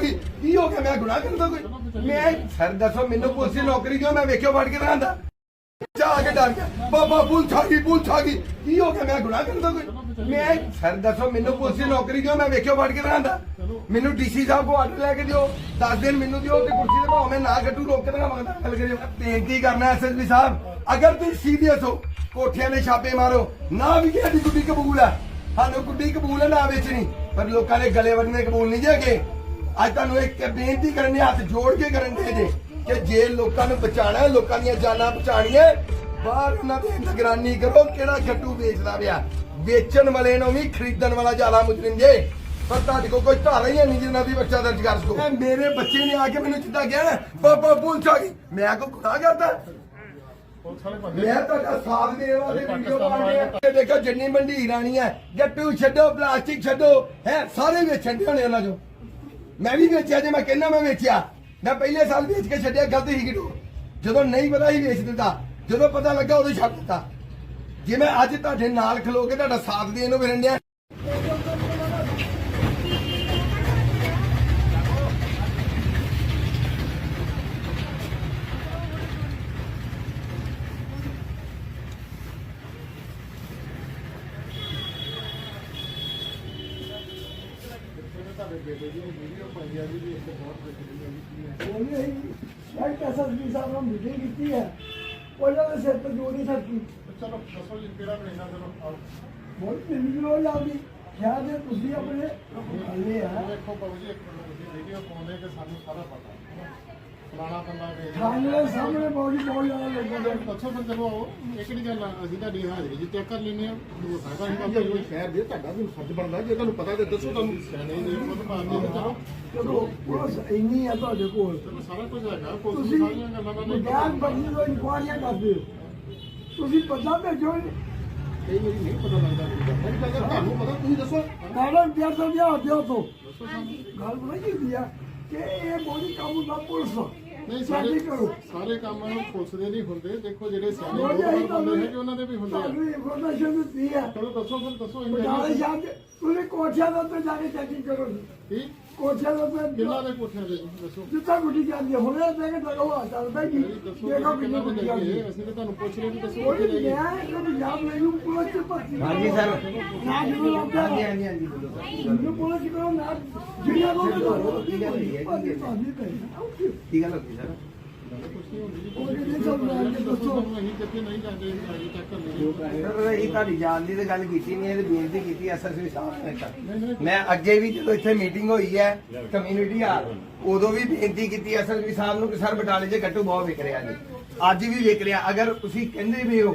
ਗਈ। ਕੀ ਹੋ ਗਿਆ? ਮੈਂ ਗੁਨਾਹ ਕਰਦਾ ਕੋਈ? ਮੈਂ ਸਰ, ਦੱਸੋ, ਮੈਨੂੰ ਪੁਲਿਸ ਦੀ ਨੌਕਰੀ ਦਿਓ ਮੈਂ ਵੇਖਿਓ ਫੜ ਕੇ ਰਹਾਂਦਾ ਬੱਚਾ ਕੇ ਡਰ ਗਿਆ। ਬਾਬਾ, ਪੁਲਿਸ ਆ ਗਈ, ਪੁਲਿਸ ਆ ਗਈ। ਕੀ ਹੋ ਗਿਆ? ਮੈਂ ਗੁਨਾਹ ਕਰਦਾ ਕੋਈ? ਮੈਂ ਸਰ, ਦੱਸੋ, ਮੈਨੂੰ ਪੁਲਿਸ ਦੀ ਨੌਕਰੀ ਦਿਓ ਮੈਂ ਵੇਖਿਓ ਫੜ ਕੇ ਰਹਾਂਦਾ ਮੈਨੂੰ ਡੀਸੀ ਸਾਹਿਬ ਕੋ ਆਰਡਰ ਲੈ ਕੇ ਦਿਓ। 10 ਦਿਨ ਮੈਨੂੰ ਦਿਓ ਤੇ ਕੁਰਸੀ ਤੇ ਭਾਵੇਂ ਮੈਂ ਨਾ ਗੱਟੂ ਰੋਕ ਕੇ ਰਹਾਂਗਾ ਗੱਲ ਕਰਿਓ ਬੇਨਤੀ ਕਰਨਾ ਐਸਐਸਪੀ ਸਾਹਿਬ? ਅਗਰ ਤੁਸੀਂ ਸੀਰੀਅਸ ਹੋ ਕੋਠਿਆਂ ਦੇ ਛਾਪੇ ਮਾਰੋ। ਨਾ ਵੀ ਕਿ ਗੁੱਡੀ ਕਬੂਲ ਆ। ਸਾਨੂੰ ਗੁੱਡੀ ਕਬੂਲ ਹੈ ਨਾ ਵੇਚਣੀ। ਪਰ ਲੋਕਾਂ ਦੇ ਗਲੇ ਵੱਢਣੇ ਕਬੂਲ ਨਹੀਂ ਜੇਗੇ ਅੱਜ ਤੁਹਾਨੂੰ ਇੱਕ ਬੇਨਤੀ ਕਰਨ ਦੇ ਹੱਥ ਜੋੜ ਕੇ ਕਰਨ ਦੇ ਜੇ ਕਿ ਜੇ ਲੋਕਾਂ ਨੂੰ ਬਚਾਣਾ ਹੈ ਲੋਕਾਂ ਦੀਆਂ ਜਾਨਾਂ ਬਚਾਣੀਆਂ ਬਾਹਰ ਉਹਨਾਂ ਦੀ ਨਿਗਰਾਨੀ ਕਰੋ ਕਿਹੜਾ ਗੱਟੂ ਵੇਚਦਾ ਪਿਆ। ਵੇਚਣ ਵਾਲੇ ਨੂੰ ਵੀ ਖਰੀਦਣ ਵਾਲਾ ਜ਼ਿਆਦਾ ਮੁਜਰਮ ਜੇ। ਪਰ ਤੁਹਾਡੇ ਕੋਲ ਕੋਈ ਧਾਰਾ ਹੀ ਹੈ ਨਹੀਂ ਜਿੰਨਾ ਦੀ ਬੱਚਾ ਦਰਜ ਕਰ ਸਕੋ। ਮੇਰੇ ਬੱਚੇ ਨੇ ਆ ਕੇ ਮੈਨੂੰ ਜਿੱਦਾਂ ਕਿਹਾ ਨਾ ਪਾਪਾ ਪੁਲਿਸ ਆ ਗਈ। ਮੈਂ ਕੋ ਗੁਨਾਹ ਕਰਦਾ? ਮੈਂ ਤੁਹਾਡਾ ਸਾਥ ਦੇਣ ਵਾਸਤੇ ਵੀਡੀਓ ਬਣਾ ਰਿਹਾ ਦੇਖੋ ਜਿੰਨੀ ਮੰਡੀ ਰਾਣੀ ਹੈ ਗੱਟੂ ਛੱਡੋ ਪਲਾਸਟਿਕ ਛੱਡੋ। ਹੈ ਸਾਰੇ ਵੇਚਣ ਦੇ ਹੋਣੇ ਉਹਨਾਂ ਚੋਂ। ਮੈਂ ਵੀ ਵੇਚਿਆ ਜੇ ਮੈਂ ਕਹਿੰਦਾ ਮੈਂ ਵੇਚਿਆ। ਮੈਂ ਪਹਿਲੇ ਸਾਲ ਵੇਚ ਕੇ ਛੱਡਿਆ, ਗਲਤ ਹੀ ਕਿਡੋ ਜਦੋਂ ਨਹੀਂ ਪਤਾ ਹੀ ਵੇਚ ਦਿੰਦਾ ਜਦੋਂ ਪਤਾ ਲੱਗਾ ਉਦੋਂ ਛੱਡ ਦਿੱਤਾ। ਜੇ ਮੈਂ ਅੱਜ ਤੁਹਾਡੇ ਨਾਲ ਖਲੋ ਕੇ ਤੁਹਾਡਾ ਸਾਥ ਦੇਣ ਨੂੰ ਫਿਰਨ ਡਿਆ ਉਹਨੇ ਸ਼ਾਇਦ ਐਸਐਸਪੀ ਸਾਹਿਬ ਨਾਲ ਮੀਟਿੰਗ ਕੀਤੀ ਹੈ ਉਹਨਾਂ ਦੇ ਸਿਰ ਤੇ ਜੋੜੀ ਸਕਦੀ ਚਲੋ ਦੱਸੋ ਜੀ ਕਿਹੜਾ ਮਹੀਨਾ ਚਲੋ ਆਓ। ਬਹੁਤ ਮੈਨੂੰ ਰੋਜ਼ ਆਉਂਦੀ ਖਿਆਲ ਦੇ ਤੁਸੀਂ ਆਪਣੇ ਹੱਲੇ ਆ। ਦੇਖੋ ਬਾਬੂ ਜੀ ਇੱਕ ਮਿੰਟ ਤੁਸੀਂ ਵੀਡੀਓ ਪਾਉਂਦੇ ਕਿ ਸਾਨੂੰ ਸਾਰਾ ਪਤਾ। ਬੰਦਾ ਵੇਚ ਥਾਣੇ ਦੇ ਸਾਹਮਣੇ ਬਹੁਤ ਹੀ ਬਹੁਤ ਜ਼ਿਆਦਾ ਲੋਕਾਂ ਦੇ ਦੱਸੋ ਫਿਰ ਚਲੋ ਆਓ ਇਹ ਕਿਹੜੀ ਗੱਲ ਆ ਅਸੀਂ ਤੁਹਾਡੀ ਹਾਜ਼ਰੀ ਜੀ ਚੈੱਕ ਕਰ ਲੈਂਦੇ ਆ ਉਹ ਸਾਡਾ ਹੀ ਕੰਮ ਕੋਈ ਸ਼ਹਿਰ ਦੇ ਤੁਹਾਡਾ ਵੀ ਫਰਜ਼ ਬਣਦਾ ਜੇ ਤੁਹਾਨੂੰ ਪਤਾ ਤੇ ਦੱਸੋ ਤੁਹਾਨੂੰ। ਸਿਆਣੇ ਨਹੀਂ ਖੁਦ ਮਾਰਦੇ ਨੇ ਚਲੋ ਚਲੋ ਪੁਲਿਸ ਇੰਨੀ ਹੈ ਤੁਹਾਡੇ ਕੋਲ। ਸਾਰਾ ਕੁਝ ਹੈਗਾ ਕੋਈ ਤੁਸੀਂ ਸਾਰੀਆਂ ਗੱਲਾਂ ਦਾ ਨਹੀਂ। ਬਿਆਨ ਬੰਦੀ ਤੋਂ ਇਨਕੁਆਰੀਆਂ ਕਰਦੇ ਹੋ। ਤੁਸੀਂ ਪਤਾ ਭੇਜੋ ਇਹ ਮੇਰੀ ਨਹੀਂ ਪਤਾ ਲੱਗਦਾ ਮੇਰੀ ਗੱਲ। ਤੁਹਾਨੂੰ ਪਤਾ ਤੁਸੀਂ ਦੱਸੋ। ਮੈਡਮ ਪਿਆਰ ਤੋਂ ਵਿਆਹ ਦਿਓ ਤੋਂ। ਗੱਲ ਬਣਾ ਕੀ ਹੁੰਦੀ ਆ ਕਿ ਇਹ ਬੋਲੀ ਦਾ ਪੁਲਿਸ ਨਹੀਂ ਸਾਰੇ ਸਾਰੇ ਕੰਮ ਪੁਲਿਸ ਦੇ ਨਹੀਂ ਹੁੰਦੇ। ਦੇਖੋ ਜਿਹੜੇ ਸਿਆਣੇ ਲੋਕ ਹੁੰਦੇ ਨੇ ਕਿ ਉਹਨਾਂ ਦੇ ਵੀ ਹੁੰਦੇ ਆ। ਤੁਹਾਨੂੰ ਇਨਫੋਰਮੇਸ਼ਨ ਦਿੱਤੀ ਹੈ ਚਲੋ ਦੱਸੋ ਫਿਰ ਦੱਸੋ ਅਸੀਂ ਬਜਾਲੇ ਸ਼ਾਮ ਤੁਸੀਂ ਕੋਠਿਆਂ ਦੇ ਉੱਤੇ ਜਾ ਕੇ ਚੈਕਿੰਗ ਕਰੋ ਜੀ। ਕੀ? ਕੋਠਿਆਂ ਦੇ ਉੱਤੇ ਕਿੰਨਾ ਦੇ ਕੋਠਿਆਂ ਦੇ ਜੀ? ਦੱਸੋ ਜਿੱਥੇ ਗੁੱਡੀ ਜਾਂਦੀ ਹੈ ਹੁਣੇ ਦੇ ਕੇ ਲਗਾਓ ਚੱਲਦਾ ਜੀ ਨਹੀਂ, ਦੱਸੋ ਦੇਖੋ ਤੁਸੀਂ ਕਿੰਨਾ ਕਿੰਨੀ ਦੇ ਗੁੱਡੀ ਜਾਂਦੀ ਜਾਈਏ ਹੈ ਅਸੀਂ ਤਾਂ ਤੁਹਾਨੂੰ ਪੁੱਛ ਰਹੇ ਵੀ ਦੱਸੋ ਕੋਈ ਕਿੱਥੇ ਜਾਈਏ ਮੈਂ ਕਦੇ ਯਾਦ ਨਹੀਂ ਪੁਲਿਸ ਚ ਭਰਤੀ ਹਾਂਜੀ ਸਰ। ਨਾ ਜਦੋਂ ਲੱਗਦਾ ਹਾਂਜੀ ਹਾਂਜੀ ਹਾਂਜੀ ਬੋਲੋ ਸਰ ਮੈਨੂੰ ਪੁਲਿਸ ਚ ਕਰੋ ਨਾ ਜਿਹੜੀਆਂ ਲੋਕ ਦੋ ਕੀ ਗੱਲ ਹੋਈ ਹੈ? ਕੀ ਗੱਲ ਹੋਈ? ਕੀ ਗੱਲ ਹੋ ਗਈ ਸਰ ਕੁਛ ਅਸੀਂ ਤੁਹਾਡੀ ਜਾਨ ਦੀ ਤਾਂ ਗੱਲ ਕੀਤੀ ਨਹੀਂ ਇਹ ਬੇਨਤੀ ਕੀਤੀ ਐਸਐਸਪੀ ਸਾਹਿਬ ਨੇ ਮੈਂ ਅੱਗੇ ਵੀ ਜਦੋਂ ਇੱਥੇ ਮੀਟਿੰਗ ਹੋਈ ਹੈ ਕਮਿਊਨਿਟੀ ਹਾਲ ਉਦੋਂ ਵੀ ਬੇਨਤੀ ਕੀਤੀ ਐਸਐਸਪੀ ਸਾਹਿਬ ਨੂੰ ਕਿ ਸਰ ਬਟਾਲੇ 'ਚ ਗੱਟੂ ਬਹੁਤ ਵਿਕ ਰਿਹਾ ਜੀ। ਅੱਜ ਵੀ ਵਿਕ ਰਿਹਾ। ਅਗਰ ਤੁਸੀਂ ਕਹਿੰਦੇ ਵੀ ਹੋ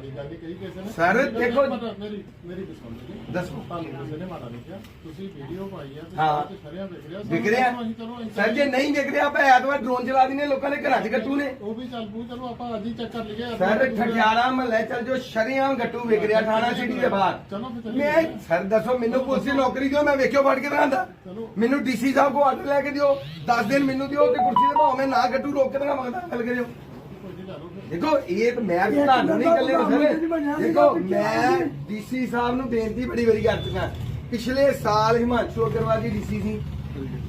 ਅਸੀਂ ਤੁਹਾਨੂੰ ਮਾੜੀ ਗੱਲ ਹੀ ਕਹੀ ਕਿਸੇ ਨੇ। ਸਰ, ਦੇਖੋ- ਮੇਰੀ ਮੇਰੀ ਦੱਸੋ ਜੀ। ਦੱਸੋ। ਤੁਹਾਨੂੰ ਕਿਸੇ ਨੇ ਮਾੜਾ ਨਹੀਂ ਕਿਹਾ ਤੁਸੀਂ ਵੀਡੀਓ ਪਾਈ ਆ ਹਾਂ। ਤੇ ਸ਼ਰਿਆਂ ਵਿਕ ਰਿਹਾ ਵਿਕ ਰਿਹਾ ਅਸੀਂ ਚਲੋ ਅਸੀਂ ਸਰ ਜੇ ਨਹੀਂ ਵਿਕ ਰਿਹਾ ਆਪਾਂ ਐਤਵਾਰ ਡਰੋਨ ਚਲਾ ਦਿੰਦੇ ਲੋਕਾਂ ਦੇ ਘਰਾਂ 'ਚ ਗੱਟੂ ਨੇ। ਉਹ ਵੀ ਚੱਲ ਪੂ ਚਲੋ ਆਪਾਂ ਅੱਜ ਹੀ ਚੈੱਕ ਕਰ ਲਈਏ ਸਰ ਠਠਿਆਰਾ ਮਹੱਲੇ ਚੱਲ ਜੋ ਸ਼ਰੀਆਂ ਗੱਟੂ ਵਿਕ ਰਿਹਾ ਥਾਣਾ ਸਿਟੀ ਦੇ ਬਾਹਰ। ਚਲੋ ਫਿਰ ਚੱਲੀਏ। ਮੈਂ ਸਰ ਦੱਸੋ ਮੈਨੂੰ ਪੁਲਿਸ ਦੀ ਨੌਕਰੀ ਦਿਓ ਮੈਂ ਵੇਖਿਓ ਫੜ ਕੇ ਰਹਾਂਦਾ ਚਲੋ। ਮੈਨੂੰ ਡੀਸੀ ਸਾਹਿਬ ਕੋ ਆਰਡਰ ਲੈ ਕੇ ਦਿਓ 10 ਦਿਨ ਮੈਨੂੰ ਦਿਓ ਤੇ ਕੁਰਸੀ ਤੇ ਭਾਵੇਂ ਮੈਂ ਨਾ ਗੱਟੂ ਰੋਕ ਕੇ ਰਹਾਂਗਾ ਗੱਲ ਕਰਿਓ ਕੋਈ ਨਹੀਂ ਲੈ ਲਓ ਫਿਰ। ਦੇਖੋ ਇਹ ਤਾਂ ਮੈਂ ਵੀ ਤੁਹਾਨੂੰ ਨਹੀਂ ਕੱਲੇ ਸਰ। ਦੇਖੋ ਮੈਂ ਡੀਸੀ ਸਾਹਿਬ ਨੂੰ ਬੇਨਤੀ ਬੜੀ ਵਾਰੀ ਕਰ ਚੁੱਕਾ। ਪਿਛਲੇ ਸਾਲ ਹਿਮਾਂਸ਼ੂ ਅਗਰਵਾਲ ਜੀ ਡੀਸੀ ਸੀ।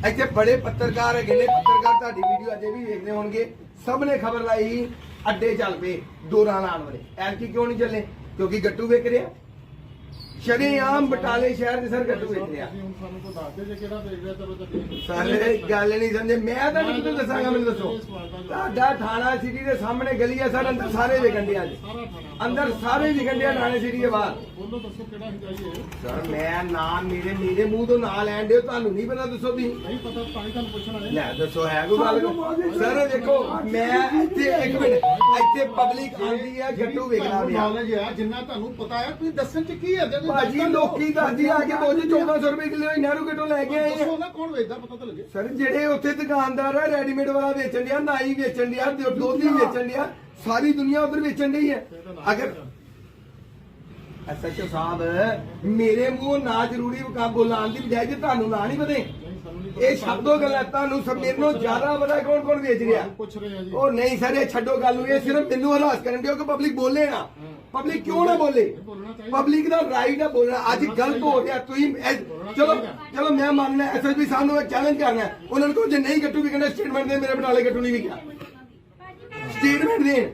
ਇੱਥੇ ਬੜੇ ਪੱਤਰਕਾਰ ਹੈਗੇ ਨੇ। ਪੱਤਰਕਾਰ ਤੁਹਾਡੀ ਵੀਡੀਓ ਅਜੇ ਵੀ ਵੇਖਦੇ ਹੋਣਗੇ। ਸਭ ਨੇ ਖਬਰ ਲਾਈ ਅੱਡੇ ਚੱਲ ਪਏ ਦੌਰਾਨ ਆਉਣ ਵਾਲੇ। ਐਤਕੀ ਕਿਉਂ ਨਹੀਂ ਚੱਲੇ? ਕਿਉਂਕਿ ਗੱਟੂ ਵਿਕ ਰਿਹਾ। ਸ਼ਰੇਆਮ ਬਟਾਲੇ ਸ਼ਹਿਰ ਦੇ ਸਰ ਰਿਹਾ ਤੁਸੀਂ ਹੁਣ ਸਾਨੂੰ ਕੋਈ ਦੱਸ ਦੇ ਜੇ ਕਿਹੜਾ ਦੇਖ ਰਿਹਾ ਚਲੋ ਚੱਲੀਏ ਸਾਰੇ ਗੱਲ ਨਹੀਂ ਸਮਝੇ। ਮੈਂ ਤਾਂ ਨਹੀਂ ਤੁਹਾਨੂੰ ਦੱਸਾਂਗਾ ਮੈਨੂੰ ਦੱਸੋ। ਤੁਹਾਡਾ ਥਾਣਾ ਸਿਟੀ ਦੇ ਸਾਹਮਣੇ ਗਲੀ ਹੈ ਸਰ ਅੰਦਰ ਸਾਰੇ ਸਾਰਾ ਥਾਣਾ ਅੰਦਰ ਸਾਰੇ ਵਿਕਣ ਦੇ ਥਾਣੇ ਸਿਟੀ ਦੇ ਬਾਹਰ। ਬੋਲੋ ਦੱਸੋ ਕਿਹੜਾ ਹੀ ਜਾਈਏ ਸਰ ਮੈਂ ਨਾਮ ਮੇਰੇ ਮੇਰੇ ਮੂੰਹ ਤੋਂ ਨਾਂ ਲੈਣ ਦਿਓ ਤੁਹਾਨੂੰ ਨਹੀਂ ਪਤਾ ਦੱਸੋ ਵੀ ਨਹੀਂ ਪਤਾ ਤਾਂ ਹੀ ਤੁਹਾਨੂੰ ਪੁੱਛਣਾ ਹੈ। ਲੈ ਦੱਸੋ ਹੈ ਕੋਈ ਗੱਲ? ਸਰ ਦੇਖੋ ਮੈਂ ਇੱਥੇ ਇੱਕ ਮਿੰਟ ਇੱਥੇ ਪਬਲਿਕ ਆਉਂਦੀ ਹੈ ਪਿਆ। ਨੌਲੇਜ ਆ ਜਿੰਨਾ ਤੁਹਾਨੂੰ ਪਤਾ ਹੈ ਤੁਸੀਂ ਦੱਸਣ ਚ ਕੀ ਹੈ? ਜੇ ਭਾਜੀ। ਲੋਕੀ ਦੱਸਦੀ ਆ ਕੇ ਦੋਜੀ 1400 ਰੁਪਏ ਕਿਲੋ ਨਹਿਰੂ ਕਿਟੋਂ ਲੈ ਕੇ ਆਏ ਆ? ਦੱਸੋ ਨਾ ਕੌਣ ਵੇਚਦਾ ਪਤਾ ਤਾਂ ਲੱਗੇ। ਸਰ ਜਿਹੜੇ ਉੱਥੇ ਦੁਕਾਨਦਾਰ ਆ ਰੈਡੀਮੇਡ ਵਾਲਾ ਵੇਚਣ ਡਿਆ ਨਾਈ ਵੇਚਣ ਡਿਆ ਦੁ- ਦੁੱਧ ਹੀ ਵੇਚਣ ਡਿਆ ਸਾਰੀ ਦੁਨੀਆ ਉਧਰ ਵੇਚਣ ਡਈ ਹੈ ਅਗਰ ਐਸਐਚਓ ਸਾਹਿਬ ਮੇਰੇ ਮੂੰਹ ਨਾ ਜ਼ਰੂਰੀ ਕਾ ਬੋਲਾਣ ਦੀ ਬਜਾਏ ਜੇ ਤੁਹਾਨੂੰ ਨਾ ਨਹੀਂ ਪਤੇ। ਇਹ ਛੱਡੋ ਗੱਲਾਂ ਤੁਹਾਨੂੰ ਸਭ ਮੇਰੇ ਨੂੰ ਜ਼ਿਆਦਾ ਪਤਾ ਕੌਣ ਕੌਣ ਵੇਚ ਰਿਹਾ। ਪੁੱਛ ਰਹੇ ਆ ਜੀ। ਉਹ ਨਹੀਂ ਸਰ ਇਹ ਛੱਡੋ ਗੱਲ ਨੂੰ ਇਹ ਸਿਰਫ ਮੈਨੂੰ ਹਰਾਸ ਕਰਨ ਦਿਓ ਕਿ ਪਬਲਿਕ ਬੋਲੇ ਨਾ। ਪਬਲਿਕ ਕਿਉਂ ਨਾ ਬੋਲੇ? ਪਬਲਿਕ ਦਾ ਰਾਈਟ ਹੈ ਬੋਲਣਾ। ਅੱਜ ਗਲਤ ਹੋ ਗਿਆ। ਤੁਸੀਂ ਚਲੋ ਚਲੋ ਮੈਂ ਮੰਨਣਾ ਐਸਐਸਪੀ ਸਾਹਿਬ ਨੂੰ ਚੈਲੰਜ ਕਰਨਾ। ਹੈ। ਉਹਨਾਂ ਨੂੰ ਜੇ ਨਹੀਂ ਗੱਟੂ ਵੀ ਕਹਿੰਦਾ ਸਟੇਟਮੈਂਟ ਦੇ ਮੇਰੇ ਬਟਾਲੇ ਗੱਟੂ ਨਹੀਂ ਵੀ ਕਿਹਾ ਸਟੇਟਮੈਂਟ ਦੇ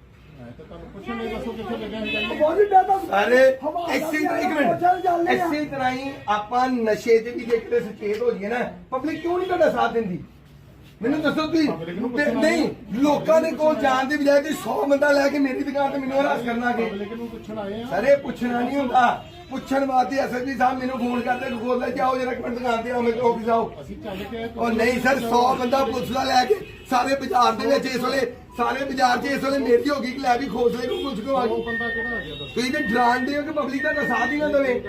ਸਾਰੇ ਇਸੇ ਤਰ੍ਹਾਂ ਇੱਕ ਚੱਲ ਚੱਲ ਮਿੰਟ। ਲਿਆ। ਇਸੇ ਤਰ੍ਹਾਂ ਹੀ ਆਪਾਂ ਨਸ਼ੇ 'ਚ ਵੀ ਜੇ ਕਿਤੇ ਸੁਚੇਤ ਹੋ ਨਾ ਪਬਲਿਕ ਕਿਉਂ ਨਹੀਂ ਤੁਹਾਡਾ ਸਾਥ ਦਿੰਦੀ? ਮੈਨੂੰ ਦੱਸੋ ਤੁਸੀਂ। ਤੇ ਨਹੀਂ ਲੋਕਾਂ ਦੇ ਕੋਲ ਜਾਣ ਦੀ ਬਜਾਏ ਤੁਸੀਂ 100 ਬੰਦਾ ਲੈ ਕੇ ਮੇਰੀ ਦੁਕਾਨ ਤੇ ਮੈਨੂੰ ਹਰਾਸ ਕਰਨਾ ਕਿ ਪਬਲਿਕ ਨੂੰ ਪੁੱਛਣ ਆਏ ਆ। ਸਰ ਇਹ ਪੁੱਛਣਾ ਨਹੀਂ ਹੁੰਦਾ। ਪੁੱਛਣ ਵਾਸਤੇ ਐਸਐਸਪੀ ਸਾਹਿਬ ਮੈਨੂੰ ਫੋਨ ਕਰਦੇ ਗੋਲ ਲੈ ਜਾਓ ਜਰਾ ਇੱਕ ਮਿੰਟ ਦੁਕਾਨ ਤੇ ਆਓ ਮੇਰੇ ਆਫਿਸ ਆਓ ਅਸੀਂ ਚੱਲ ਕੇ ਆਏ ਉਹ ਨਹੀਂ ਸਰ 100 ਬੰਦਾ ਪੁਲਿਸ ਦਾ ਲੈ ਕੇ ਸਾਰੇ ਬਾਜ਼ਾਰ ਦੇ ਵਿੱਚ ਇਸ ਵੇਲੇ ਸਾਰੇ ਬਾਜ਼ਾਰ 'ਚ ਇਸ ਵੇਲੇ ਮੇਰੀ ਹੋ ਗਈ ਕਿ ਲੈ ਵੀ ਖੋਸਲੇ ਨੂੰ ਪੁਲਿਸ ਕੋ ਆ ਉਹ ਗਈ ਬੰਦਾ ਕਿਹੜਾ ਆ ਗਿਆ ਤੁਸੀਂ ਤੇ ਡਰਾਉਂਦੇ ਹੋ ਕਿ ਪਬਲਿਕ ਦਾ ਸਾਥ ਹੀ ਨਾ ਦੇਵੇ?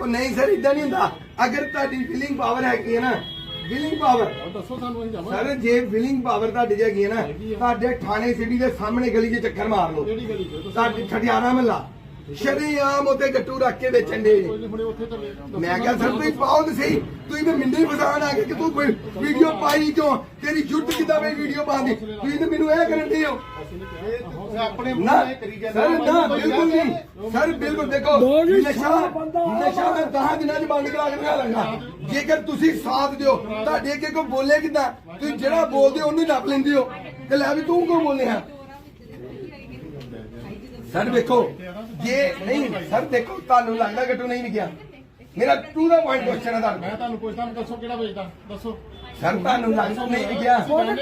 ਉਹ ਨਹੀਂ ਸਰ ਇਦਾਂ ਨਹੀਂ ਹੁੰਦਾ। ਅਗਰ ਤੁਹਾਡੀ ਵਿਲਿੰਗ ਪਾਵਰ ਹੈਗੀ ਹੈ ਨਾ ਵਿਲਿੰਗ ਪਾਵਰ ਉਹ ਦੱਸੋ ਸਾਨੂੰ ਅਸੀਂ ਜਾਵਾਂਗੇ। ਸਰ ਜੇ ਵਿਲਿੰਗ ਪਾਵਰ ਤੁਹਾਡੀ 'ਚ ਹੈਗੀ ਹੈ ਨਾ ਤੁਹਾਡੇ ਥਾਣੇ ਸਿਟੀ ਦੇ ਸਾਹਮਣੇ ਗਲੀ 'ਚ ਚੱਕਰ ਮਾਰ ਲਓ। ਕਿਹੜੀ ਗਲੀ ਚ? ਤੁਹਾਡੇ ਠਠਿਆਣਾ ਮਹੱਲਾ। ਸ਼ਰੀਆਮ ਉਤੇ ਗੱਟੂ ਰੱਖ ਕੇ ਵੇਚਣ ਦੇ ਮੈਂ ਕਿਹਾ ਸਰ ਤੁਸੀਂ ਪਾਓ ਤੇ ਸਹੀ। ਤੁਸੀਂ ਤੇ ਮਿੰਡੇ ਫਸਾਣ ਆ ਗਏ ਕਿ ਤੂੰ ਕੋਈ ਵੀਡੀਓ ਪਾਈ ਕਿਉਂ? ਤੇਰੀ ਜੁੱਟ ਕਿਦਾਂ ਮੈਂ ਵੀਡੀਓ ਪਾਉਂਦੀ? ਤੁਸੀਂ ਤੇ ਮੈਨੂੰ ਇਹ ਕਰਨ ਦੇ ਹੋ। ਸਰ ਨਾ ਬਿਲਕੁਲ ਨਹੀਂ। ਸਰ ਬਿਲਕੁਲ ਦੇਖੋ ਨਸ਼ਾ ਨਸ਼ਾ ਮੈਂ 10 ਦਿਨਾਂ ਚ ਬੰਦ ਕਰਾ ਕੇ ਲਾਂਗਾ ਜੇਕਰ ਤੁਸੀਂ ਸਾਥ ਦਿਓ ਤੁਹਾਡੇ ਅੱਗੇ ਕੋਈ ਬੋਲੇ ਕਿਦਾਂ? ਤੁਸੀਂ ਜਿਹੜਾ ਬੋਲਦੇ ਹੋ ਉਹਨੂੰ ਨੱਪ ਲੈਂਦੇ ਹੋ। ਤੇ ਲੈ ਵੀ ਤੂੰ ਕਿਉਂ ਬੋਲੇ ਆ? ਸਰ ਦੇਖੋ ਜੇ ਨਹੀਂ ਸਰ ਦੇਖੋ ਤੁਹਾਨੂੰ ਲੱਗਦਾ ਗੱਟੂ ਨਹੀਂ ਵਿਕਿਆ ਮੇਰਾ ਟੂ ਦਾ ਪੁਆਇੰਟ ਕੁਐਸਚਨ ਹੈ ਤੁਹਾਨੂੰ। ਮੈਂ ਤੁਹਾਨੂੰ ਪੁੱਛਦਾ ਦੱਸੋ ਕਿਹੜਾ ਵੇਚਦਾ ਦੱਸੋ। ਸਰ ਤੁਹਾਨੂੰ ਲੱਗਦਾ ਨਹੀਂ ਉਹਨੇ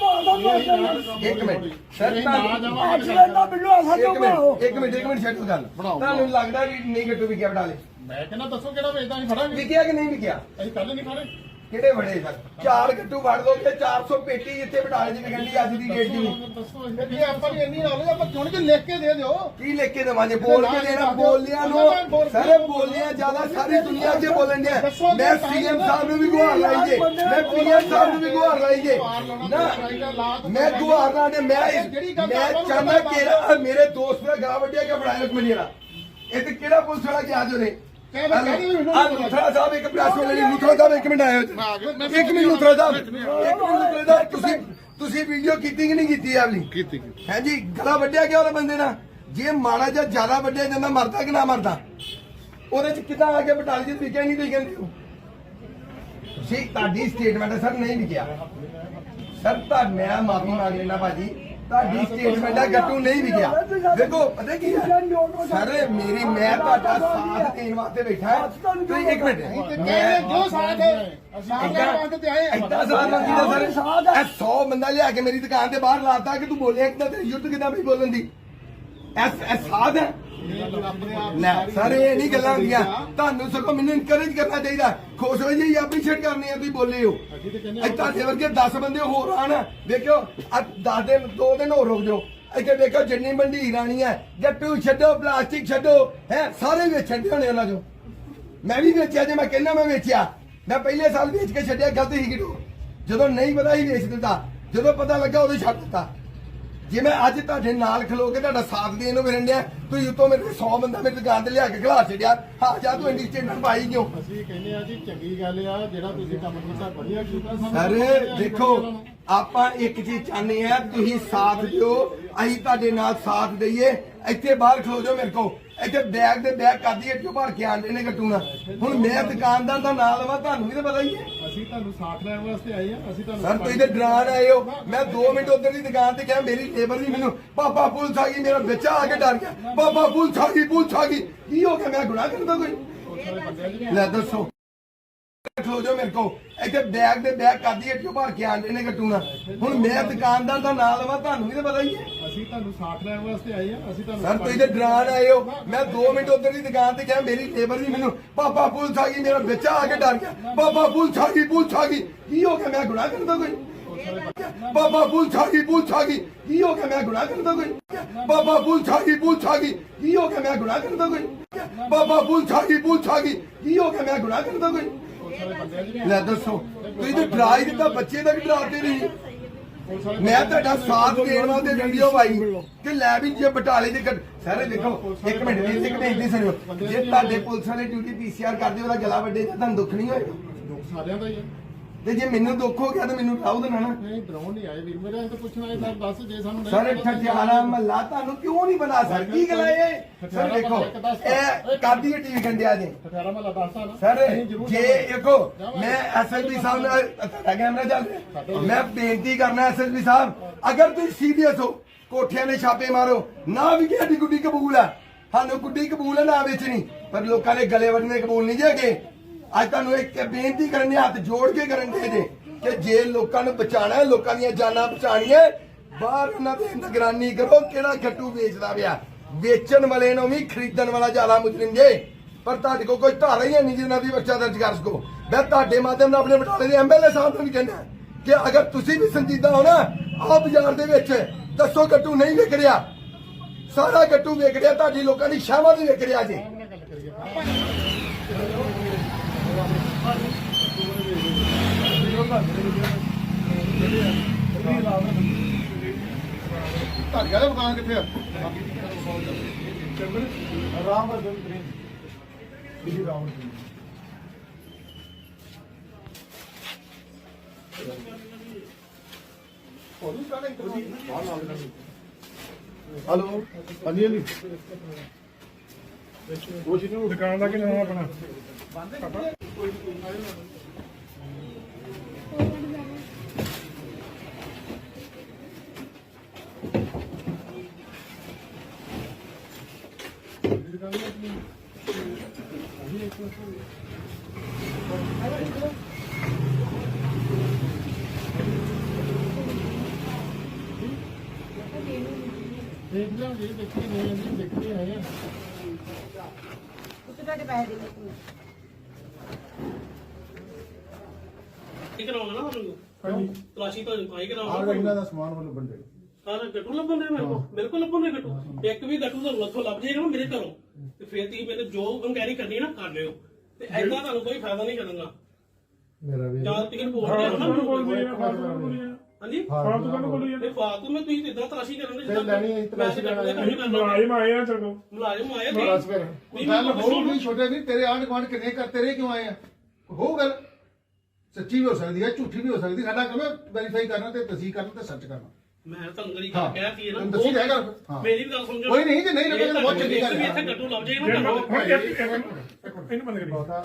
ਮਾਰਦਾ ਮਾਰਦਾ ਇੱਕ ਮਿੰਟ। ਸਰ ਨਹੀਂ, ਤੁਹਾਨੂੰ ਤਾਂ ਬਿੱਲੂ ਆਸਾ ਇੱਕ ਬਣਾਓ ਮਿੰਟ ਇੱਕ ਮਿੰਟ ਇੱਕ ਮਿੰਟ ਛੱਡੋ ਗੱਲ। ਤੁਹਾਨੂੰ ਲੱਗਦਾ ਵੀ ਨਹੀਂ ਗੱਟੂ ਵਿਕਿਆ ਬਟਾਲੇ ਮੈਂ ਕਹਿੰਦਾ ਦੱਸੋ ਕਿਹੜਾ ਵੇਚਦਾ ਅਸੀਂ ਫੜਾਂਗੇ। ਵਿਕਿਆ ਕਿ ਨਹੀਂ ਵਿਕਿਆ ਅਸੀਂ ਕੱਲ ਨਹੀਂ ਫੜੇ। ਕਿਹੜੇ ਬੜੇ ਚਾਰ ਗੱਟੂ ਵੜ ਦੋ ਤੇ 400 ਪੇਟੀ ਇੱਥੇ ਬਟਾਲੇ ਦੀ ਵਿਕਣ ਦੀ ਅੱਜ ਦੀ ਡੇਟ ਦੀ। ਇਹ ਆਪਾਂ ਨੂੰ ਇੰਨੀ ਨੌਲੇਜ ਆਪਾਂ ਚੁਣ ਕੇ ਲਿਖ ਕੇ ਦੇ ਦਿਓ। ਕੀ ਲਿਖ ਕੇ ਦੇਵਾਂਗੇ? ਬੋਲ ਕੇ ਦੇਣਾ ਬੋਲਿਆਂ ਨੂੰ। ਸਾਰੇ ਬੋਲਿਆਂ ਜ਼ਿਆਦਾ ਸਾਰੀ ਦੁਨੀਆ 'ਚ ਬੋਲਣ ਦੇ ਮੈਂ ਸੀਐਮ ਸਾਹਿਬ ਨੂੰ ਵੀ ਗੁਹਾਰ ਲਾਈ ਜੇ। ਮੈਂ ਪੀਐਮ ਸਾਹਿਬ ਨੂੰ ਵੀ ਗੁਹਾਰ ਲਾਈ ਜੇ। ਨਾ ਮੈਂ ਗੁਹਾਰ ਲਾ ਦੇ ਮੈਂ ਮੈਂ ਚਾਹੁੰਦਾ ਕਿ ਮੇਰੇ ਦੋਸਤ ਦਾ ਗਲਾ ਵੱਡਿਆ ਕਿ ਬਣਾਇਆ ਲਖਮਣੀ ਵਾਲਾ। ਇਹ ਤੇ ਕਿਹੜਾ ਪੁਲਿਸ ਵਾਲਾ ਗਿਆ ਜੋ ਨੇ ਲੁਥਰਾ ਸਾਹਿਬ ਇੱਕ ਪ੍ਰੈਸ ਵਾਲੇ ਨੇ ਲੁਥਰਾ ਸਾਹਿਬ ਇੱਕ ਮਿੰਟ ਆਇਓ। ਇੱਕ ਮਿੰਟ ਲੁਥਰਾ ਸਾਹਿਬ। ਇੱਕ ਮਿੰਟ ਲੁਥਰਾ ਸਾਹਿਬ ਤੁਸੀਂ ਤੁਸੀਂ ਵੀਡੀਓ ਕੀਤੀ ਕਿ ਨਹੀਂ ਕੀਤੀ ਆ ਵਾਲੀ ਕੀਤੀ ਹੈ ਜੀ ਗਲਾ ਵੱਢਿਆ ਗਿਆ ਉਹਦੇ ਬੰਦੇ ਨਾਲ? ਜੇ ਮਾੜਾ ਜਿਹਾ ਜ਼ਿਆਦਾ ਵੱਢਿਆ ਜਾਂਦਾ ਮਰਦਾ ਕਿ ਨਾ ਮਰਦਾ? ਉਹਦੇ ਚ ਕਿਦਾਂ ਆ ਕੇ ਬਟਾਲੀ ਜੀ ਨਹੀਂ ਤੁਸੀਂ ਕਹਿੰਦੇ ਹੋ? ਜੀ ਤੁਹਾਡੀ ਸਟੇਟਮੈਂਟ ਸਰ ਨਹੀਂ ਵਿਕਿਆ। ਸਰ ਤਾਂ ਮੈਂ ਮਾਫੀ ਮੰਗ ਲੈਣਾ ਭਾਜੀ। ਤੁਹਾਡੀ ਸਟੇਟਮੈਂਟ ਹੈ ਗੱਟੂ ਨਹੀਂ ਵਿਕਿਆ। ਦੇਖੋ ਪਤਾ ਕੀ ਹੈ? ਸਰ ਮੇਰੀ ਮੈਂ ਤੁਹਾਡਾ ਸਾਥ ਦੇਣ ਵਾਸਤੇ ਬੈਠਾ ਹਾਂ। ਤੁਸੀਂ ਇੱਕ ਮਿੰਟ। ਮੈਂ ਜੋ ਸਾਥ ਹੈ ਅਸੀਂ ਏਦਾਂ ਤੇ ਆਏ ਏਦਾਂ ਸਾਥ ਮੰਗੀਦਾ ਸਰ। ਇਹ 100 ਬੰਦਾ ਲਿਆ ਕੇ ਮੇਰੀ ਦੁਕਾਨ ਤੇ ਬਾਹਰ ਲਾਤਾ ਕਿ ਤੂੰ ਬੋਲਿਆ ਕਿਦਾਂ ਤੇ ਯੁੱਧ ਕਿਦਾਂ ਵੀ ਬੋਲਣ ਦੀ? ਐਸ ਐਸ ਸਾਧ ਹੈ। ਲੈ ਸਾਰੇ ਇਹ ਨਹੀਂ ਗੱਲਾਂ ਹੁੰਦੀਆਂ। ਤੁਹਾਨੂੰ ਸਗੋਂ ਮੈਨੂੰ ਇਨਕਰੇਜ ਕਰਨਾ ਚਾਹੀਦਾ। ਖੁਸ਼ ਹੋ ਜੀ ਐਪਰੀਸ਼ੀਏਟ ਕਰਨੇ ਆ ਤੁਸੀਂ ਬੋਲੇ ਹੋ। ਅੱਜ ਤੁਹਾਡੇ ਵਰਗੇ 10 ਬੰਦੇ ਹੋਰ ਆਣ ਵੇਖਿਓ ਆ 10 ਦਿਨ 2 ਦਿਨ ਹੋਰ ਰੁਕ ਜਾਓ। ਇੱਥੇ ਵੇਖੋ ਜਿੰਨੀ ਮੰਡੀ ਰਾਣੀ ਹੈ ਗੱਟੂ ਛੱਡੋ ਪਲਾਸਟਿਕ ਛੱਡੋ ਹੈ ਸਾਰੇ ਵੇਚਣ ਦੇ ਹੋਣੇ ਉਹਨਾਂ ਚੋਂ। ਮੈਂ ਵੀ ਵੇਚਿਆ ਜੇ ਮੈਂ ਕਹਿੰਦਾ ਮੈਂ ਵੇਚਿਆ। ਮੈਂ ਪਹਿਲੇ ਸਾਲ ਵੇਚ ਕੇ ਛੱਡਿਆ ਗਲਤ ਹੀ ਕਿਡੋ ਜਦੋਂ ਨਹੀਂ ਪਤਾ ਹੀ ਵੇਚ ਦਿੱਤਾ ਜਦੋਂ ਪਤਾ ਲੱਗਾ ਉਦੋਂ ਛੱਡ ਦਿੱਤਾ। ਜੇ ਮੈਂ ਅੱਜ ਤੁਹਾਡੇ ਨਾਲ ਖਲੋ ਕੇ ਤੁਹਾਡਾ ਸਾਥ ਦੇਣ ਨੂੰ ਮਿਲਣ ਡਿਆ ਤੁਸੀਂ ਉਤੋਂ ਮੇਰੇ 100 ਬੰਦਾ ਮੇਰੀ ਦੁਕਾਨ ਤੇ ਲਿਆ ਕੇ ਖਿਲਾ ਛੱਡਿਆ। ਹਾਂ ਜਾ ਤੂੰ ਇੰਡੀ ਸਟੇਟਮੈਂਟ ਪਾਈ ਕਿਉਂ? ਅਸੀਂ ਕਹਿੰਦੇ ਆ ਜੀ ਚੰਗੀ ਗੱਲ ਆ ਜਿਹੜਾ ਤੁਸੀਂ ਕੰਮ ਕੀਤਾ ਵਧੀਆ ਕੀਤਾ ਸਰ ਦੇਖੋ ਆਪਾਂ ਇੱਕ ਚੀਜ਼ ਚਾਹੁੰਦੇ ਆ ਤੁਸੀਂ ਸਾਥ ਦਿਓ ਅਸੀਂ ਤੁਹਾਡੇ ਨਾਲ ਸਾਥ ਦਈਏ ਇੱਥੇ ਬਾਹਰ ਖਲੋ ਜਾਓ ਮੇਰੇ ਕੋ ਇੱਥੇ ਬੈਗ ਦੇ ਬੈਗ ਕਰਦੀ ਕਿਉਂ ਭਰ ਕੇ ਆਂਦੇ ਨੇ ਗੱਟੂਣਾ ਹੁਣ ਮੈਂ ਦੁਕਾਨਦਾਰ ਦਾ ਨਾਂ ਲਵਾਂ ਤੁਹਾਨੂੰ ਵੀ ਤਾਂ ਪਤਾ ਹੀ ਹੈ। ਅਸੀਂ ਤੁਹਾਨੂੰ ਸਾਥ ਲੈਣ ਵਾਸਤੇ ਆਏ ਆ ਅਸੀਂ ਤੁਹਾਨੂੰ ਸਰ ਤੁਸੀਂ ਤੇ ਡਰਾਨ ਆਏ ਹੋ। ਮੈਂ 2 ਮਿੰਟ ਉਧਰ ਦੀ ਦੁਕਾਨ ਤੇ ਗਿਆ ਮੇਰੀ ਲੇਬਰ ਵੀ ਮੈਨੂੰ ਪਾਪਾ ਪੁਲਿਸ ਆ ਗਈ ਮੇਰਾ ਬੱਚਾ ਆ ਕੇ ਡਰ ਗਿਆ। ਪਾਪਾ ਪੁਲਿਸ ਆ ਗਈ ਪੁਲਿਸ ਆ ਗਈ। ਕੀ ਹੋ ਗਿਆ? ਮੈਂ ਗੁਨਾਹ ਕਰਦਾ ਕੋਈ? ਲੈ ਦੱਸੋ। ਖਲੋ ਜਾਓ ਮੇਰੇ ਕੋ ਇੱਥੇ ਬੈਗ ਦੇ ਬੈਗ ਕਰਦੀ ਕਿਉਂ ਭਰ ਕੇ ਆਂਦੇ ਨੇ ਗੱਟੂਣਾ ਹੁਣ ਮੈਂ ਦੁਕਾਨਦਾਰ ਦਾ ਨਾਂ ਲਵਾਂ ਤੁਹਾਨੂੰ ਵੀ ਤਾਂ ਪਤਾ ਹੀ ਹੈ। ਅਸੀਂ ਤੁਹਾਨੂੰ ਸਾਥ ਲੈਣ ਵਾਸਤੇ ਆਏ ਆ ਅਸੀਂ ਤੁਹਾਨੂੰ ਸਰ ਤੁਸੀਂ ਤੇ ਡਰਾਨ ਆਏ ਹੋ। ਮੈਂ 2 ਮਿੰਟ ਉਧਰ ਦੀ ਦੁਕਾਨ ਤੇ ਗਿਆ ਮੇਰੀ ਲੇਬਰ ਵੀ ਮੈਨੂੰ ਪਾਪਾ ਪੁਲਿਸ ਆ ਗਈ ਮੇਰਾ ਬੱਚਾ ਆ ਕੇ ਡਰ ਗਿਆ। ਪਾਪਾ ਪੁਲਿਸ ਆ ਗਈ ਪੁਲਿਸ ਆ ਗਈ। ਕੀ ਹੋ ਗਿਆ ਮੈਂ ਗੁਨਾਹ ਕਰਦਾ ਕੋਈ? ਬਾਬਾ ਪੁਲਿਸ ਆ ਗਈ ਪੁਲਿਸ ਆ ਗਈ। ਕੀ ਹੋ ਗਿਆ ਮੈਂ ਗੁਨਾਹ ਕਰਦਾ ਕੋਈ? ਬਾਬਾ ਪੁਲਿਸ ਆ ਗਈ ਪੁਲਿਸ ਆ ਗਈ। ਕੀ ਹੋ ਗਿਆ ਮੈਂ ਗੁਨਾਹ ਕਰਦਾ ਕੋਈ? ਬਾਬਾ ਪੁਲਿਸ ਆ ਗਈ ਪੁਲਿਸ ਆ ਗਈ। ਕੀ ਹੋ ਗਿਆ ਮੈਂ ਗੁਨਾਹ ਕਰਦਾ ਕੋਈ? ਲੈ ਦੱਸੋ ਤੁਸੀਂ ਤਾਂ ਡਰਾ ਹੀ ਦਿੱਤਾ ਬੱਚੇ ਦਾ ਵੀ ਡਰਾਤੇ ਨਹੀਂ। ਮੈਂ ਤੁਹਾਡਾ ਸਾਥ ਦੇਣ ਵਾਸਤੇ ਵੀਡੀਓ ਪਾਈ ਕਿ ਲੈ ਵੀ ਜੇ ਬਟਾਲੇ ਦੇ ਗੱਡ- ਸਾਰੇ ਦੇਖੋ, ਇੱਕ ਮਿੰਟ, ਵੀਰ ਇੱਕ ਬੇਨਤੀ ਸੁਣਿਓ। ਜੇ ਤੁਹਾਡੇ ਪੁਲਿਸ ਵਾਲੇ ਡਿਊਟੀ ਪੀਸੀਆਰ ਕਰਦੇ, ਉਹਦਾ ਗਲਾ ਵੱਡੇ ਤੁਹਾਨੂੰ ਦੁੱਖ ਨਹੀਂ ਹੋਏਗਾ? ਦੁੱਖ ਸਾਰਿਆਂ ਦਾ ਹੀ ਹੈ। ਤੇ ਜੇ ਮੈਨੂੰ ਦੁੱਖ ਹੋ ਗਿਆ ਤਾਂ ਮੈਨੂੰ ਉਠਾਓ ਦੇਣਾ ਨਾ ਨਹੀਂ ਡਰਾਉਣ ਨਹੀਂ ਆਏ ਵੀਰ। ਮੇਰੇ ਤਾਂ ਪੁੱਛਣਾ ਹੈ ਸਰ ਦੱਸ ਜੇ ਸਾਨੂੰ ਨਹੀਂ ਸਰ ਠਠਿਆਰਾ ਮਹੱਲਾ ਤੁਹਾਨੂੰ ਕਿਉਂ ਨਹੀਂ ਬਣਾ ਸਰ ਕੀ ਗੱਲ ਹੈ ਇਹ? ਸਰ ਦੇਖੋ ਇਹ ਕਾਦੀ ਟੀਵੀ ਕੰਡਿਆ ਜੀ? ਠਠਿਆਰਾ ਮਹੱਲਾ ਦੱਸਦਾ ਨਾ। ਸਰ ਜੇ। ਦੇਖੋ ਮੈਂ ਐਸਐਸਪੀ ਸਾਹਿਬ ਨਾਲ ਤੁਹਾਡਾ ਕੈਮਰਾ ਚੱਲ ਰਿਹਾ। ਮੈਂ ਬੇਨਤੀ ਕਰਨਾ ਐਸਐਸਪੀ ਸਾਹਿਬ ਅਗਰ ਤੁਸੀਂ ਸੀਰੀਅਸ ਹੋ ਕੋਠਿਆਂ ਨੇ ਛਾਪੇ ਮਾਰੋ ਨਾ ਵੀ ਸਾਡੀ ਗੁੱਡੀ ਕਬੂਲ ਆ। ਸਾਨੂੰ ਗੁੱਡੀ ਕਬੂਲ ਹੈ ਨਾ ਵੇਚਣੀ। ਪਰ ਲੋਕਾਂ ਦੇ ਗਲੇ ਵੱਢਣੇ ਕਬੂਲ ਨਹੀਂ ਜੇਗੇ ਅੱਜ ਤੁਹਾਨੂੰ ਇੱਕ ਬੇਨਤੀ ਕਰਨ ਦੇ ਹੱਥ ਜੋੜ ਕੇ ਕਰਨ ਦੇ ਜੇ ਕਿ ਜੇ ਲੋਕਾਂ ਨੂੰ ਬਚਾਣਾ ਲੋਕਾਂ ਦੀਆਂ ਜਾਨਾਂ ਬਚਾਣੀਆਂ ਬਾਹਰ ਉਹਨਾਂ ਦੇ ਨਿਗਰਾਨੀ ਕਰੋ ਕਿਹੜਾ ਗੱਟੂ ਵੇਚਦਾ ਪਿਆ। ਵੇਚਣ ਵਾਲੇ ਨੂੰ ਵੀ ਖਰੀਦਣ ਵਾਲਾ ਜ਼ਿਆਦਾ ਮੁਜਰਮ ਜੇ। ਪਰ ਤੁਹਾਡੇ ਕੋਲ ਕੋਈ ਧਾਰਾ ਹੀ ਨਹੀਂ ਜਿਹਨਾਂ ਦੀ ਬੱਚਾ ਦਰਜ ਕਰ ਸਕੋ। ਮੈਂ ਤੁਹਾਡੇ ਮਾਧਿਅਮ ਨਾਲ ਆਪਣੇ ਬਟਾਲੇ ਦੇ ਐਮਐਲਏ ਸਾਹਿਬ ਨੂੰ ਵੀ ਕਹਿੰਦਾ ਕਿ ਅਗਰ ਤੁਸੀਂ ਵੀ ਸੰਜੀਦਾ ਹੋ ਨਾ ਆਹ ਬਾਜ਼ਾਰ ਦੇ ਵਿੱਚ, ਦੱਸੋ ਗੱਟੂ ਨਹੀਂ ਵਿਕ ਰਿਹਾ। ਸਾਰਾ ਗੱਟੂ ਵਿਕ ਰਿਹਾ, ਤੁਹਾਡੀ ਲੋਕਾਂ ਦੀ ਸ਼ਾਮਾਂ ਦੀ ਵਿਕ ਰਿਹਾ ਜੀ। ਮਕਾਨ ਕਿੱਥੇ ਆ? ਆਰਾਮ ਹਲੋ? ਹਾਂਜੀ ਹਾਂਜੀ। ਉਹ ਜੀ ਨੂੰ ਦੁਕਾਨ ਦਾ ਕੀ ਨਾਮ ਆਪਣਾ? ਦੇਖ ਲਿਆ ਜੀ ਦੇਖੀ ਨਹੀਂ ਆਂਦੀ ਦੇਖੀ ਆਏ ਆ। ਉੱਤੇ ਤੁਹਾਡੇ ਪੈਸੇ ਦੇ ਦਿੱਤੇ ਇਹ ਕਰਾਉਣਾ ਨਾ ਤੁਹਾਨੂੰ? ਤਲਾਸ਼ੀ ਤਾਂ ਕਾਈ ਆਹ ਕਰਾਉਣਾ ਇਹਨਾਂ ਦਾ ਸਮਾਨ ਵੱਲੋਂ ਬੰਦੇ ਸਾਰਾ ਗੱਟੂ ਲੱਭਣ ਦੇ ਮੇਰੇ ਕੋਲ? ਮੇਰੇ ਕੋਲ ਲੱਭਣ ਦੇ ਗੱਟੂ? ਇੱਕ ਵੀ ਗੱਟੂ ਤੁਹਾਨੂੰ ਉੱਥੋਂ ਲੱਭ ਜਾਏਗਾ ਨਾ ਮੇਰੇ ਘਰੋਂ। ਤੇ ਫਿਰ ਤੁਸੀਂ ਮੈਨੂੰ ਜੋ ਇਨਕੁਆਇਰੀ ਕਰਨੀ ਹੈ ਨਾ ਕਰ ਲਿਓ। ਤੇ ਐਦਾਂ ਤੁਹਾਨੂੰ ਕੋਈ ਫਾਇਦਾ ਨਹੀਂ ਕਰਨਾ ਮੇਰਾ ਵੀ ਜਾਂ ਤੁਸੀਂ ਬੋਲਦੇ ਹੋ ਨਾ ਹਾਂਜੀ? ਫਾਲਤੂ ਕਾਹਨੂੰ ਬੋਲੀ ਤੇ ਫਾਲਤੂ ਮੈਂ ਤੁਸੀਂ ਇਦਾਂ ਤਲਾਸ਼ੀ ਕਰਨ ਦੇ ਫਿਰ ਲੈਣੀ ਹੈ, ਤਲਾਸ਼ੀ ਲੈਣੀ ਹੈ। ਮੁਲਾਜ਼ਮ ਆਏ ਆ ਚਲੋ। ਮੁਲਾਜ਼ਮ ਆਏ ਬਸ ਫਿਰ। ਨਹੀਂ, ਗੱਲ ਹੋਰ ਨਹੀਂ ਛੋਟੇ ਨਹੀਂ ਤੇਰੇ ਆਂਢ ਗੁਆਂਢ ਕਿੰਨੇ ਕਰ ਤੇਰੇ ਕਿਉਂ ਆਏ ਆ? ਹੋ ਗੱਲ। ਸੱਚੀ ਵੀ ਹੋ ਸਕਦੀ ਹੈ ਝੂਠੀ ਵੀ ਹੋ ਸਕਦੀ। ਸਾਡਾ ਕੰਮ ਹੈ ਵੈਰੀਫਾਈ ਕਰਨਾ ਤੇ ਤਸਦੀਕ ਕਰਨਾ ਤੇ ਸੱਚ ਕਰਨਾ। ਮੈਂ ਤੁਹਾਨੂੰ ਗਰੀ ਹਾਂ। ਕਹਿ ਕੀ ਹੈ ਨਾ। ਤੈਨੂੰ ਦੱਸੀ ਜਾਏਗਾ। ਹਾਂ। ਮੇਰੀ ਵੀ ਗੱਲ ਸਮਝੋ ਕੋਈ ਨਹੀਂ, ਜੇ ਨਹੀਂ ਲੱਭੇਗਾ ਤਾਂ ਬਹੁਤ ਚੰਗੀ ਗੱਲ ਹੈ। ਇੱਥੇ ਗੱਟੂ ਲੱਭ ਜਾਏਗਾ ਜੇ ਨਾ ਹੁਣ ਘਰੋਂ। ਇੱਕ- ਇੱਕ- ਇੱਕ- ਇਹਨੂੰ ਬੰਦ ਕਰੀ ਬਹੁਤਾ।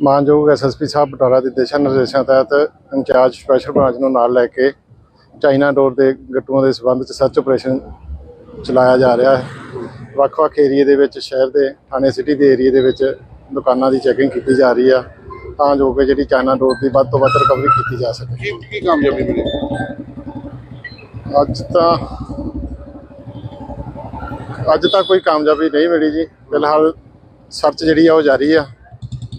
ਮਾਨਯੋਗ ਐਸਐਸਪੀ ਸਾਹਿਬ ਬਟਾਲਾ ਦੇ ਦਿਸ਼ਾ ਨਿਰਦੇਸ਼ਾਂ ਤਹਿਤ ਇੰਚਾਰਜ ਸਪੈਸ਼ਲ ਬ੍ਰਾਂਚ ਨੂੰ ਨਾਲ ਲੈ ਕੇ ਚਾਈਨਾ ਡੋਰ ਦੇ ਗੱਟੂਆਂ ਦੇ ਸਬੰਧ ਚ ਸਰਚ ਆਪਰੇਸ਼ਨ ਚਲਾਇਆ ਜਾ ਰਿਹਾ ਹੈ। ਵੱਖ-ਵੱਖ ਏਰੀਏ ਦੇ ਵਿੱਚ ਸ਼ਹਿਰ ਦੇ ਥਾਣੇ ਸਿਟੀ ਦੇ ਏਰੀਏ ਦੇ ਵਿੱਚ ਦੁਕਾਨਾਂ ਦੀ ਚੈਕਿੰਗ ਕੀਤੀ ਜਾ ਰਹੀ ਆ ਤਾਂ ਜੋ ਕਿ ਜਿਹੜੀ ਚਾਈਨਾ ਡੋਰ ਦੀ ਵੱਧ ਤੋਂ ਵੱਧ ਰਿਕਵਰੀ ਕੀਤੀ ਜਾ ਸਕੇ। ਕੀ ਕੀ ਕਾਮਯਾਬੀ ਮਿਲੀ ਅੱਜ ਤਾਂ ਅੱਜ ਤਾਂ ਕੋਈ ਕਾਮਯਾਬੀ ਨਹੀਂ ਮਿਲੀ ਜੀ। ਫਿਲਹਾਲ ਸਰਚ ਜਿਹੜੀ ਆ ਉਹ ਜਾਰੀ ਆ।